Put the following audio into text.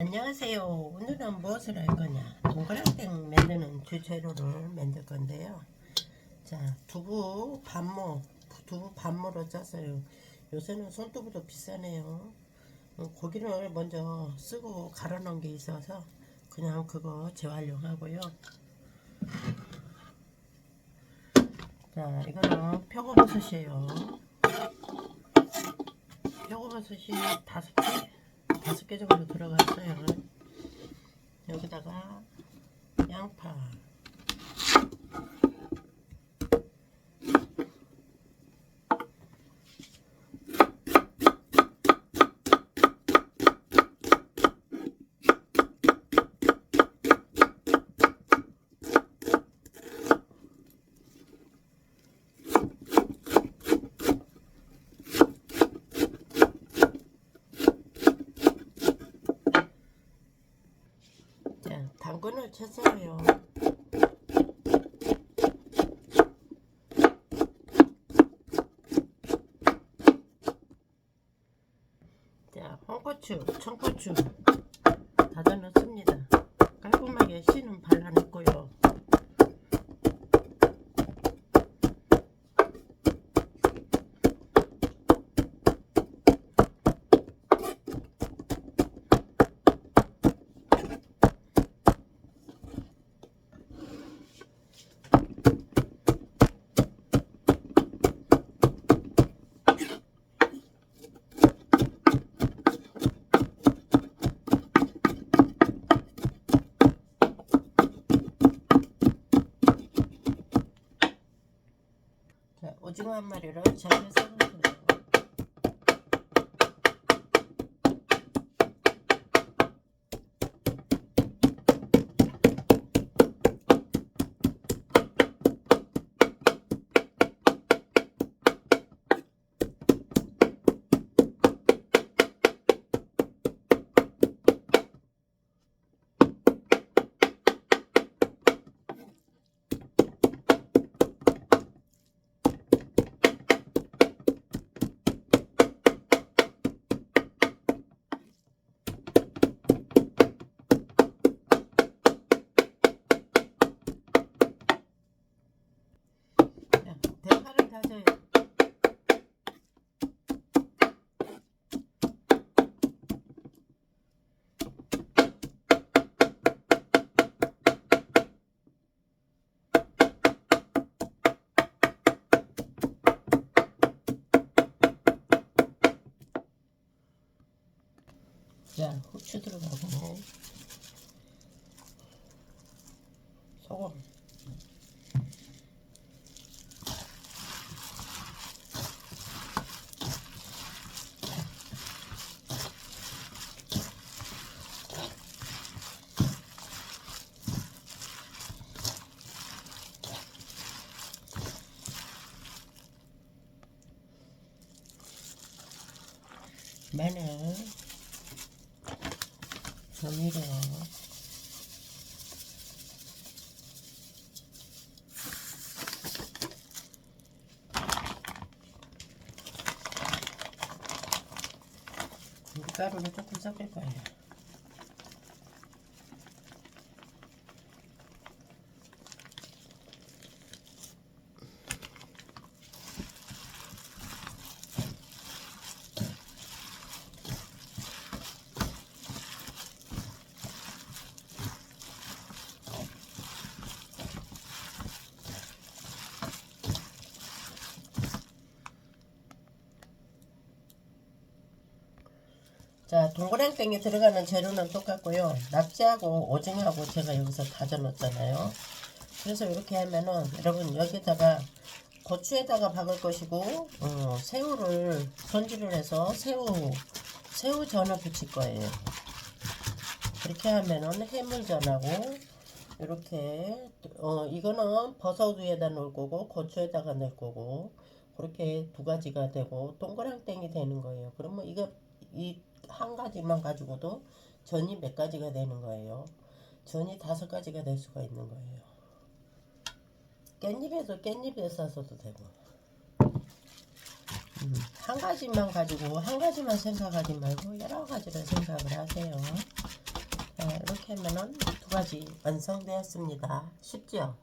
안녕하세요. 오늘은 무엇을 할 거냐? 동그랑땡 만드는 주재료를 만들 건데요. 자, 두부 반모, 두부 반모로 짰어요. 요새는 손두부도 비싸네요. 어, 고기를 먼저 쓰고 갈아 놓은 게 있어서 그냥 그거 재활용하고요. 자, 이거는 표고버섯이에요. 표고버섯이 다섯 개. 정도 들어갔어요. 여기다가 양파, 자, 당근을 쳤어요. 자, 홍고추, 청고추 다져 넣습니다. 깔끔하게 씨는 발라냈고요. 한 마리를 잘게 썰어 후추 들어가고 소금 마늘 조미료 밀가루를 조금 섞을 거예요. 자, 동그랑땡에 들어가는 재료는 똑같고요. 낙지하고 오징어하고 제가 여기서 다져 넣었잖아요. 그래서 이렇게 하면은 여러분 여기다가 고추에다가 박을 것이고 어, 새우를 손질을 해서 새우 새우전을 붙일 거예요. 그렇게 하면은 해물전하고 이렇게 어 이거는 버섯 위에다 넣을 거고 고추에다가 넣을 거고 그렇게 두 가지가 되고 동그랑땡이 되는 거예요. 그러면 이거 이 한 가지만 가지고도 전이 몇 가지가 되는 거예요. 전이 다섯 가지가 될 수가 있는 거예요. 깻잎에도 깻잎에 싸서도 되고. 음, 한 가지만 가지고 한 가지만 생각하지 말고 여러 가지를 생각을 하세요. 이렇게 하면은 두 가지 완성되었습니다. 쉽죠?